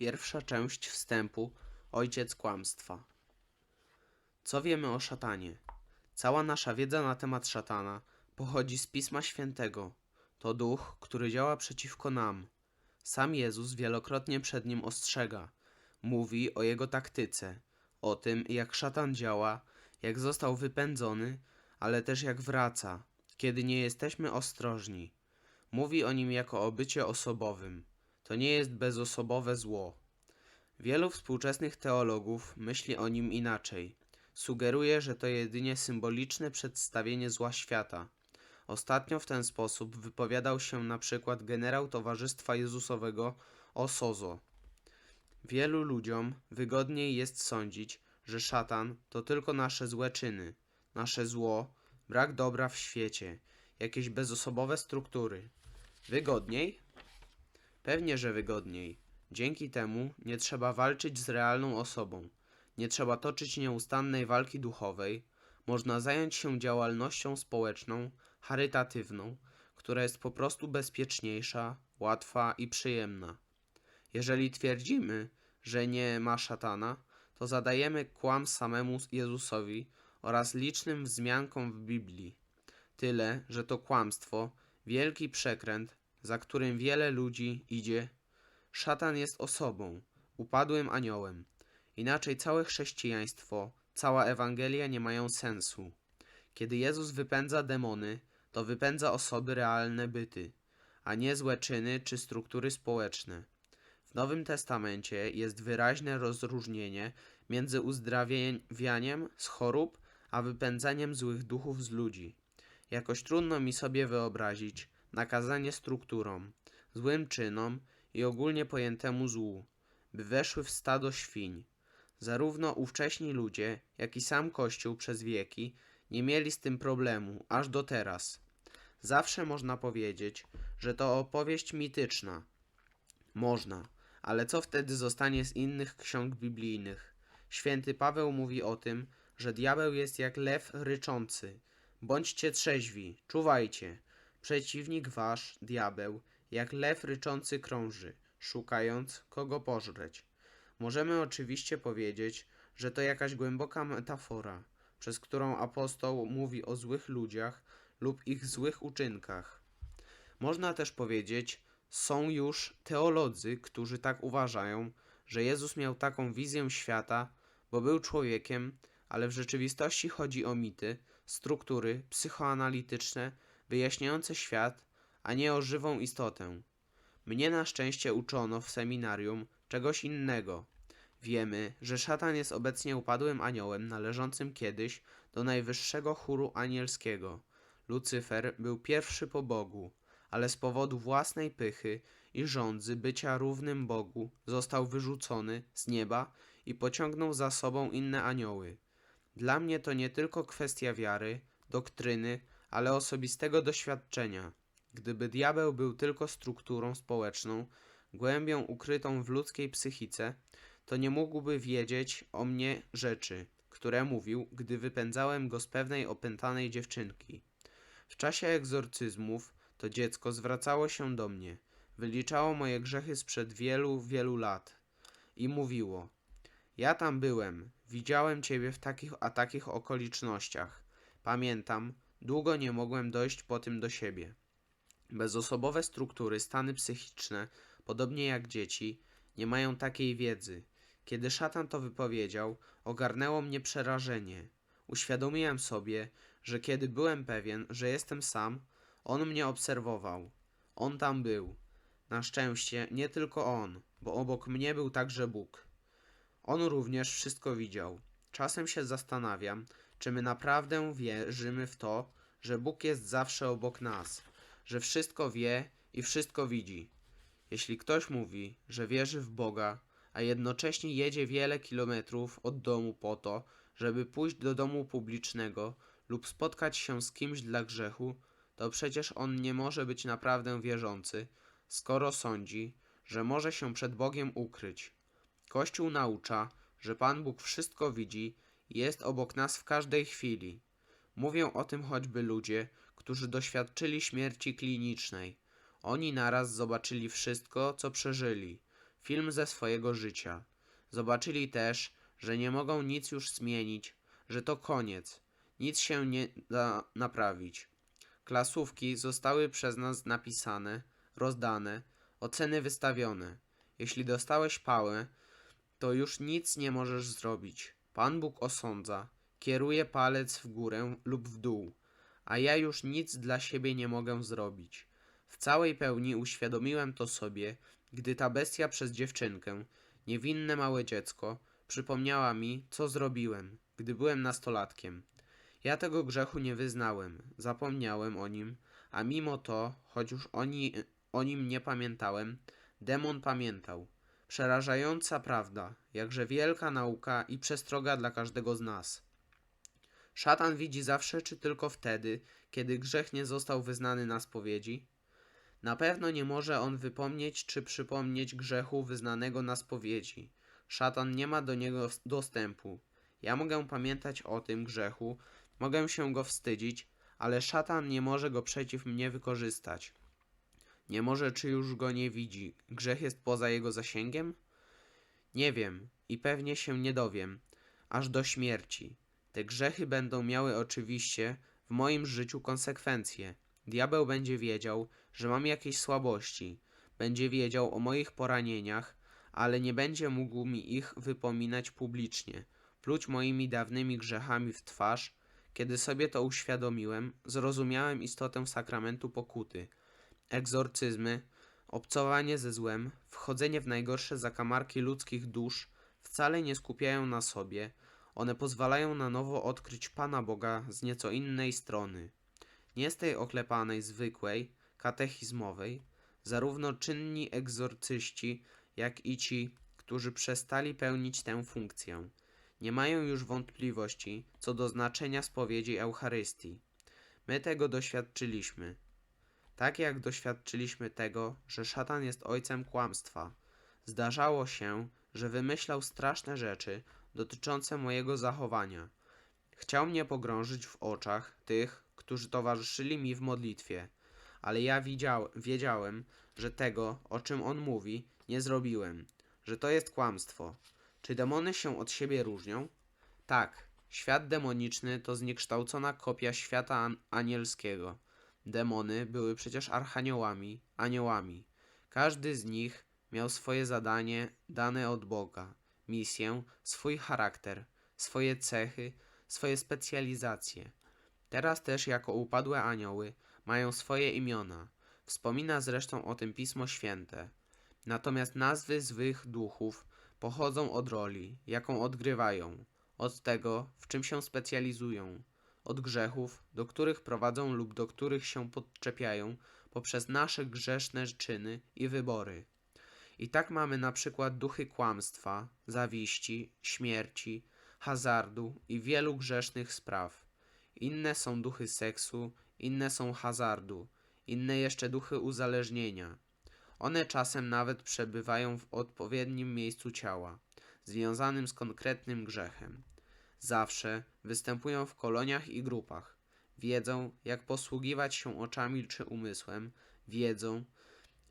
Pierwsza część wstępu Ojciec kłamstwa. Co wiemy o szatanie? Cała nasza wiedza na temat szatana pochodzi z Pisma Świętego. To duch, który działa przeciwko nam. Sam Jezus wielokrotnie przed nim ostrzega. Mówi o jego taktyce, o tym, jak szatan działa, jak został wypędzony, ale też jak wraca, kiedy nie jesteśmy ostrożni. Mówi o nim jako o bycie osobowym. To nie jest bezosobowe zło. Wielu współczesnych teologów myśli o nim inaczej. Sugeruje, że to jedynie symboliczne przedstawienie zła świata. Ostatnio w ten sposób wypowiadał się na przykład generał Towarzystwa Jezusowego Osozo. Wielu ludziom wygodniej jest sądzić, że szatan to tylko nasze złe czyny, nasze zło, brak dobra w świecie, jakieś bezosobowe struktury. Wygodniej? Pewnie, że wygodniej. Dzięki temu nie trzeba walczyć z realną osobą, nie trzeba toczyć nieustannej walki duchowej, można zająć się działalnością społeczną, charytatywną, która jest po prostu bezpieczniejsza, łatwa i przyjemna. Jeżeli twierdzimy, że nie ma szatana, to zadajemy kłam samemu Jezusowi oraz licznym wzmiankom w Biblii. Tyle, że to kłamstwo, wielki przekręt, za którym wiele ludzi idzie. Szatan jest osobą, upadłym aniołem. Inaczej całe chrześcijaństwo, cała Ewangelia nie mają sensu. Kiedy Jezus wypędza demony, to wypędza osoby realne byty, a nie złe czyny czy struktury społeczne. W Nowym Testamencie jest wyraźne rozróżnienie między uzdrawianiem z chorób, a wypędzaniem złych duchów z ludzi. Jakoś trudno mi sobie wyobrazić nakazanie strukturom, złym czynom i ogólnie pojętemu złu, by weszły w stado świń. Zarówno ówcześni ludzie, jak i sam Kościół przez wieki nie mieli z tym problemu, aż do teraz. Zawsze można powiedzieć, że to opowieść mityczna. Można, ale co wtedy zostanie z innych ksiąg biblijnych? Święty Paweł mówi o tym, że diabeł jest jak lew ryczący. Bądźcie trzeźwi, czuwajcie. Przeciwnik wasz, diabeł, jak lew ryczący krąży, szukając kogo pożreć. Możemy oczywiście powiedzieć, że to jakaś głęboka metafora, przez którą apostoł mówi o złych ludziach lub ich złych uczynkach. Można też powiedzieć, są już teolodzy, którzy tak uważają, że Jezus miał taką wizję świata, bo był człowiekiem, ale w rzeczywistości chodzi o mity, struktury psychoanalityczne wyjaśniające świat, a nie o żywą istotę. Mnie na szczęście uczono w seminarium czegoś innego. Wiemy, że szatan jest obecnie upadłym aniołem należącym kiedyś do najwyższego chóru anielskiego. Lucyfer był pierwszy po Bogu, ale z powodu własnej pychy i żądzy bycia równym Bogu został wyrzucony z nieba i pociągnął za sobą inne anioły. Dla mnie to nie tylko kwestia wiary, doktryny, ale osobistego doświadczenia. Gdyby diabeł był tylko strukturą społeczną, głębią ukrytą w ludzkiej psychice, to nie mógłby wiedzieć o mnie rzeczy, które mówił, gdy wypędzałem go z pewnej opętanej dziewczynki. W czasie egzorcyzmów to dziecko zwracało się do mnie, wyliczało moje grzechy sprzed wielu, wielu lat i mówiło: Ja tam byłem, widziałem ciebie w takich a takich okolicznościach. Pamiętam, długo nie mogłem dojść po tym do siebie. Bezosobowe struktury, stany psychiczne, podobnie jak dzieci, nie mają takiej wiedzy. Kiedy szatan to wypowiedział, ogarnęło mnie przerażenie. Uświadomiłem sobie, że kiedy byłem pewien, że jestem sam, on mnie obserwował. On tam był. Na szczęście nie tylko on, bo obok mnie był także Bóg. On również wszystko widział. Czasem się zastanawiam, czy my naprawdę wierzymy w to, że Bóg jest zawsze obok nas, że wszystko wie i wszystko widzi. Jeśli ktoś mówi, że wierzy w Boga, a jednocześnie jedzie wiele kilometrów od domu po to, żeby pójść do domu publicznego lub spotkać się z kimś dla grzechu, to przecież on nie może być naprawdę wierzący, skoro sądzi, że może się przed Bogiem ukryć. Kościół naucza, że Pan Bóg wszystko widzi jest obok nas w każdej chwili. Mówią o tym choćby ludzie, którzy doświadczyli śmierci klinicznej. Oni naraz zobaczyli wszystko, co przeżyli. film ze swojego życia. Zobaczyli też, że nie mogą nic już zmienić, że to koniec, nic się nie da naprawić. Klasówki zostały przez nas napisane, rozdane, oceny wystawione. Jeśli dostałeś pałę, to już nic nie możesz zrobić. Pan Bóg osądza, kieruje palec w górę lub w dół, a ja już nic dla siebie nie mogę zrobić. W całej pełni uświadomiłem to sobie, gdy ta bestia przez dziewczynkę, niewinne małe dziecko, przypomniała mi, co zrobiłem, gdy byłem nastolatkiem. Ja tego grzechu nie wyznałem, zapomniałem o nim, a mimo to, choć już oni, o nim nie pamiętałem, demon pamiętał. Przerażająca prawda, jakże wielka nauka i przestroga dla każdego z nas. Szatan widzi zawsze, czy tylko wtedy, kiedy grzech nie został wyznany na spowiedzi? Na pewno nie może on wypomnieć czy przypomnieć grzechu wyznanego na spowiedzi. Szatan nie ma do niego dostępu. Ja mogę pamiętać o tym grzechu, mogę się go wstydzić, ale szatan nie może go przeciw mnie wykorzystać. Nie może, czy już go nie widzi. Grzech jest poza jego zasięgiem? Nie wiem i pewnie się nie dowiem, aż do śmierci. Te grzechy będą miały oczywiście w moim życiu konsekwencje. Diabeł będzie wiedział, że mam jakieś słabości, będzie wiedział o moich poranieniach, ale nie będzie mógł mi ich wypominać publicznie, pluć moimi dawnymi grzechami w twarz. Kiedy sobie to uświadomiłem, zrozumiałem istotę sakramentu pokuty, egzorcyzmy, obcowanie ze złem, wchodzenie w najgorsze zakamarki ludzkich dusz wcale nie skupiają na sobie, one pozwalają na nowo odkryć Pana Boga z nieco innej strony. Nie z tej oklepanej, zwykłej, katechizmowej, zarówno czynni egzorcyści, jak i ci, którzy przestali pełnić tę funkcję, nie mają już wątpliwości co do znaczenia spowiedzi Eucharystii. My tego doświadczyliśmy. Tak jak doświadczyliśmy tego, że szatan jest ojcem kłamstwa. Zdarzało się, że wymyślał straszne rzeczy dotyczące mojego zachowania. Chciał mnie pogrążyć w oczach tych, którzy towarzyszyli mi w modlitwie, ale ja widział, wiedziałem, że tego, o czym on mówi, nie zrobiłem, że to jest kłamstwo. Czy demony się od siebie różnią? Tak, świat demoniczny to zniekształcona kopia świata an- anielskiego. Demony były przecież archaniołami, aniołami. Każdy z nich miał swoje zadanie dane od Boga, misję, swój charakter, swoje cechy, swoje specjalizacje. Teraz też jako upadłe anioły mają swoje imiona. Wspomina zresztą o tym Pismo Święte. Natomiast nazwy złych duchów pochodzą od roli, jaką odgrywają, od tego, w czym się specjalizują, od grzechów, do których prowadzą lub do których się podczepiają poprzez nasze grzeszne czyny i wybory. I tak mamy na przykład duchy kłamstwa, zawiści, śmierci, hazardu i wielu grzesznych spraw. Inne są duchy seksu, inne są hazardu, inne jeszcze duchy uzależnienia. One czasem nawet przebywają w odpowiednim miejscu ciała, związanym z konkretnym grzechem. Zawsze występują w koloniach i grupach. Wiedzą, jak posługiwać się oczami czy umysłem, wiedzą,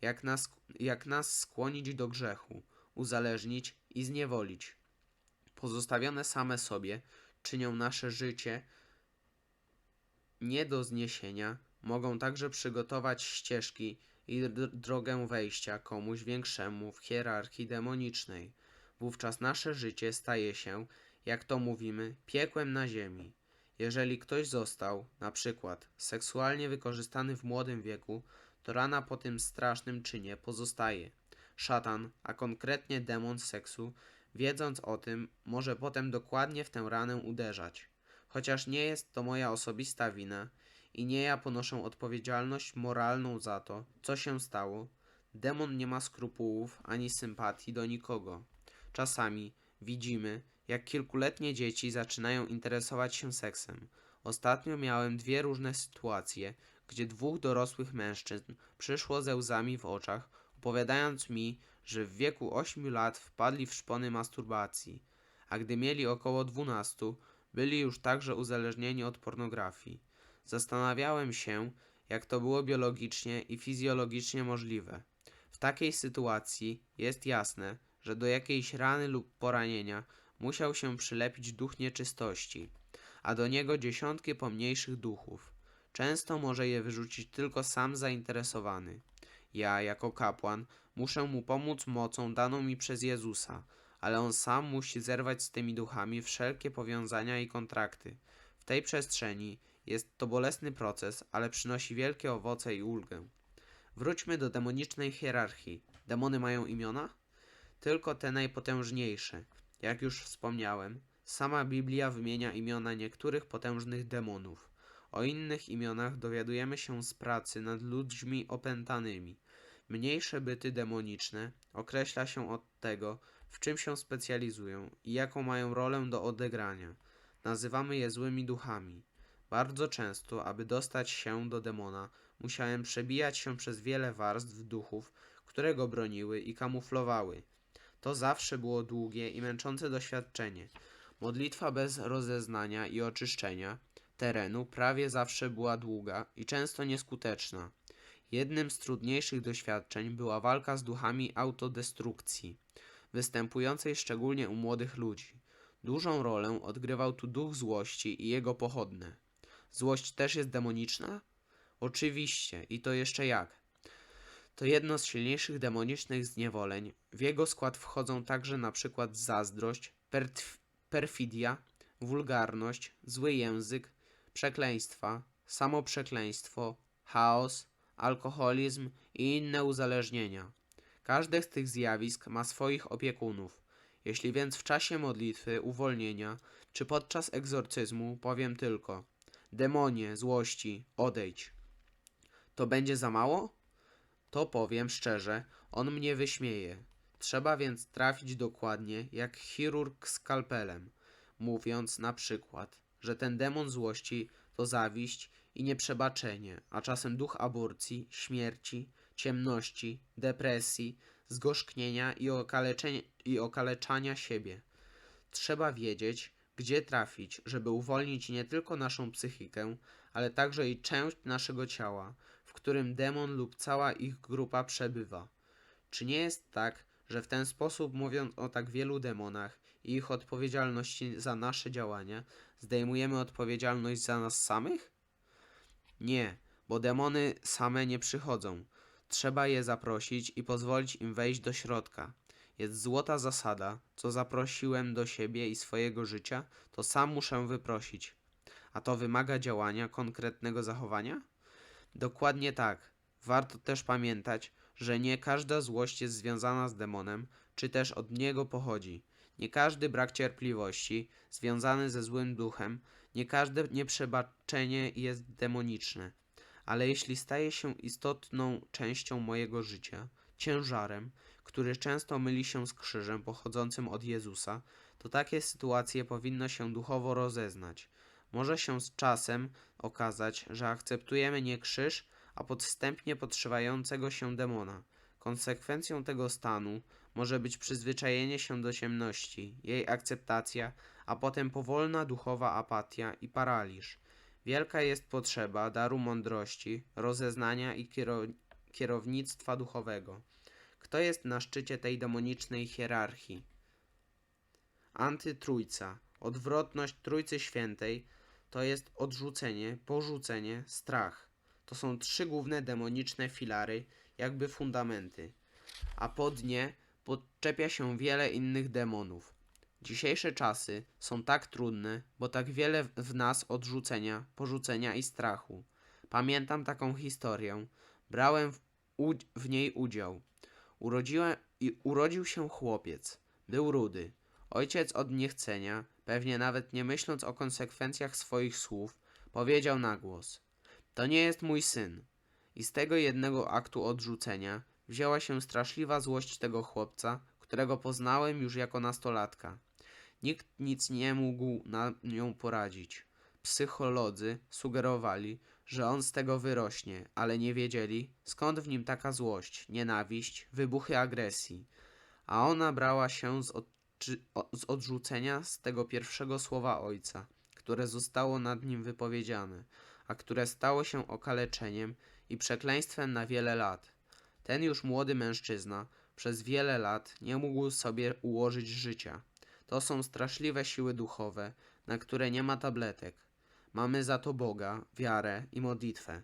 jak nas, jak nas skłonić do grzechu, uzależnić i zniewolić. Pozostawione same sobie, czynią nasze życie nie do zniesienia, mogą także przygotować ścieżki i dr- drogę wejścia komuś większemu w hierarchii demonicznej. Wówczas nasze życie staje się, jak to mówimy, piekłem na ziemi. Jeżeli ktoś został, na przykład, seksualnie wykorzystany w młodym wieku, to rana po tym strasznym czynie pozostaje. Szatan, a konkretnie demon seksu, wiedząc o tym, może potem dokładnie w tę ranę uderzać. Chociaż nie jest to moja osobista wina i nie ja ponoszę odpowiedzialność moralną za to, co się stało, demon nie ma skrupułów ani sympatii do nikogo. Czasami widzimy, jak kilkuletnie dzieci zaczynają interesować się seksem. Ostatnio miałem dwie różne sytuacje, gdzie dwóch dorosłych mężczyzn przyszło ze łzami w oczach, opowiadając mi, że w wieku 8 lat wpadli w szpony masturbacji, a gdy mieli około 12, byli już także uzależnieni od pornografii. Zastanawiałem się, jak to było biologicznie i fizjologicznie możliwe. W takiej sytuacji jest jasne, że do jakiejś rany lub poranienia musiał się przylepić duch nieczystości, a do niego dziesiątki pomniejszych duchów. Często może je wyrzucić tylko sam zainteresowany. Ja, jako kapłan, muszę mu pomóc mocą daną mi przez Jezusa, ale on sam musi zerwać z tymi duchami wszelkie powiązania i kontrakty. W tej przestrzeni jest to bolesny proces, ale przynosi wielkie owoce i ulgę. Wróćmy do demonicznej hierarchii. Demony mają imiona? Tylko te najpotężniejsze. Jak już wspomniałem, sama Biblia wymienia imiona niektórych potężnych demonów. O innych imionach dowiadujemy się z pracy nad ludźmi opętanymi. Mniejsze byty demoniczne określa się od tego, w czym się specjalizują i jaką mają rolę do odegrania. Nazywamy je złymi duchami. Bardzo często, aby dostać się do demona, musiałem przebijać się przez wiele warstw duchów, które go broniły i kamuflowały. To zawsze było długie i męczące doświadczenie. Modlitwa bez rozeznania i oczyszczenia terenu prawie zawsze była długa i często nieskuteczna. Jednym z trudniejszych doświadczeń była walka z duchami autodestrukcji, występującej szczególnie u młodych ludzi. Dużą rolę odgrywał tu duch złości i jego pochodne. Złość też jest demoniczna? Oczywiście, i to jeszcze jak. To jedno z silniejszych demonicznych zniewoleń. W jego skład wchodzą także przykład zazdrość, perfidia, wulgarność, zły język, przekleństwa, samoprzekleństwo, chaos, alkoholizm i inne uzależnienia. Każde z tych zjawisk ma swoich opiekunów. Jeśli więc w czasie modlitwy, uwolnienia czy podczas egzorcyzmu powiem tylko demonie, złości, odejdź, to będzie za mało? To powiem szczerze, on mnie wyśmieje. Trzeba więc trafić dokładnie jak chirurg skalpelem, mówiąc na przykład, że ten demon złości to zawiść i nieprzebaczenie, a czasem duch aborcji, śmierci, ciemności, depresji, zgorzknienia i, i okaleczania siebie. Trzeba wiedzieć, gdzie trafić, żeby uwolnić nie tylko naszą psychikę, ale także i część naszego ciała, którym demon lub cała ich grupa przebywa. Czy nie jest tak, że w ten sposób, mówiąc o tak wielu demonach i ich odpowiedzialności za nasze działania, zdejmujemy odpowiedzialność za nas samych? Nie, bo demony same nie przychodzą. Trzeba je zaprosić i pozwolić im wejść do środka. Jest złota zasada, co zaprosiłem do siebie i swojego życia, to sam muszę wyprosić. A to wymaga działania, konkretnego zachowania? Dokładnie tak. Warto też pamiętać, że nie każda złość jest związana z demonem, czy też od niego pochodzi. Nie każdy brak cierpliwości związany ze złym duchem, nie każde nieprzebaczenie jest demoniczne. Ale jeśli staje się istotną częścią mojego życia, ciężarem, który często myli się z krzyżem pochodzącym od Jezusa, to takie sytuacje powinno się duchowo rozeznać. Może się z czasem okazać, że akceptujemy nie krzyż, a podstępnie podszywającego się demona. Konsekwencją tego stanu może być przyzwyczajenie się do ciemności, jej akceptacja, a potem powolna duchowa apatia i paraliż. Wielka jest potrzeba daru mądrości, rozeznania i kiero- kierownictwa duchowego. Kto jest na szczycie tej demonicznej hierarchii? Antytrójca, odwrotność Trójcy Świętej, to jest odrzucenie, porzucenie, strach. To są trzy główne demoniczne filary, jakby fundamenty, a pod nie podczepia się wiele innych demonów. Dzisiejsze czasy są tak trudne, bo tak wiele w nas odrzucenia, porzucenia i strachu. Pamiętam taką historię, brałem w, w niej udział. Urodziłem, i urodził się chłopiec. Był rudy. Ojciec od niechcenia, pewnie nawet nie myśląc o konsekwencjach swoich słów, powiedział na głos: To nie jest mój syn. I z tego jednego aktu odrzucenia wzięła się straszliwa złość tego chłopca, którego poznałem już jako nastolatka. Nikt nic nie mógł na nią poradzić. Psycholodzy sugerowali, że on z tego wyrośnie, ale nie wiedzieli, skąd w nim taka złość, nienawiść, wybuchy agresji. A ona brała się z, odczy- o- z odrzucenia z tego pierwszego słowa ojca, które zostało nad nim wypowiedziane, a które stało się okaleczeniem i przekleństwem na wiele lat. Ten już młody mężczyzna przez wiele lat nie mógł sobie ułożyć życia. To są straszliwe siły duchowe, na które nie ma tabletek. Mamy za to Boga, wiarę i modlitwę.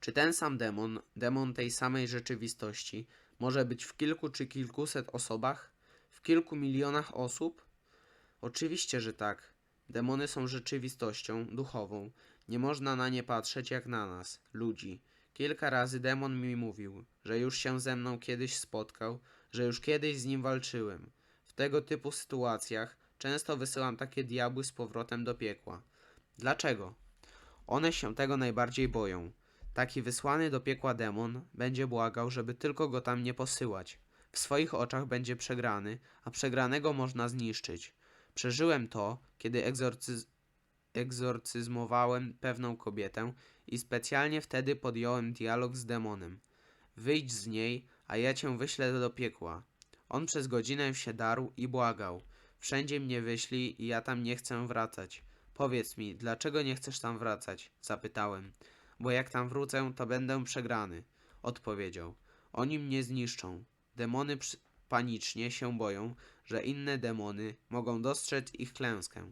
Czy ten sam demon, demon tej samej rzeczywistości, może być w kilku czy kilkuset osobach? W kilku milionach osób? Oczywiście, że tak. Demony są rzeczywistością duchową. Nie można na nie patrzeć jak na nas, ludzi. Kilka razy demon mi mówił, że już się ze mną kiedyś spotkał, że już kiedyś z nim walczyłem. W tego typu sytuacjach często wysyłam takie diabły z powrotem do piekła. Dlaczego? One się tego najbardziej boją. Taki wysłany do piekła demon będzie błagał, żeby tylko go tam nie posyłać. W swoich oczach będzie przegrany, a przegranego można zniszczyć. Przeżyłem to, kiedy egzorcyz egzorcyzmowałem pewną kobietę i specjalnie wtedy podjąłem dialog z demonem. Wyjdź z niej, a ja cię wyślę do piekła. On przez godzinę się darł i błagał. Wszędzie mnie wyślij i ja tam nie chcę wracać. Powiedz mi, dlaczego nie chcesz tam wracać? Zapytałem. Bo jak tam wrócę, to będę przegrany. Odpowiedział. Oni mnie zniszczą. Demony panicznie się boją, że inne demony mogą dostrzec ich klęskę.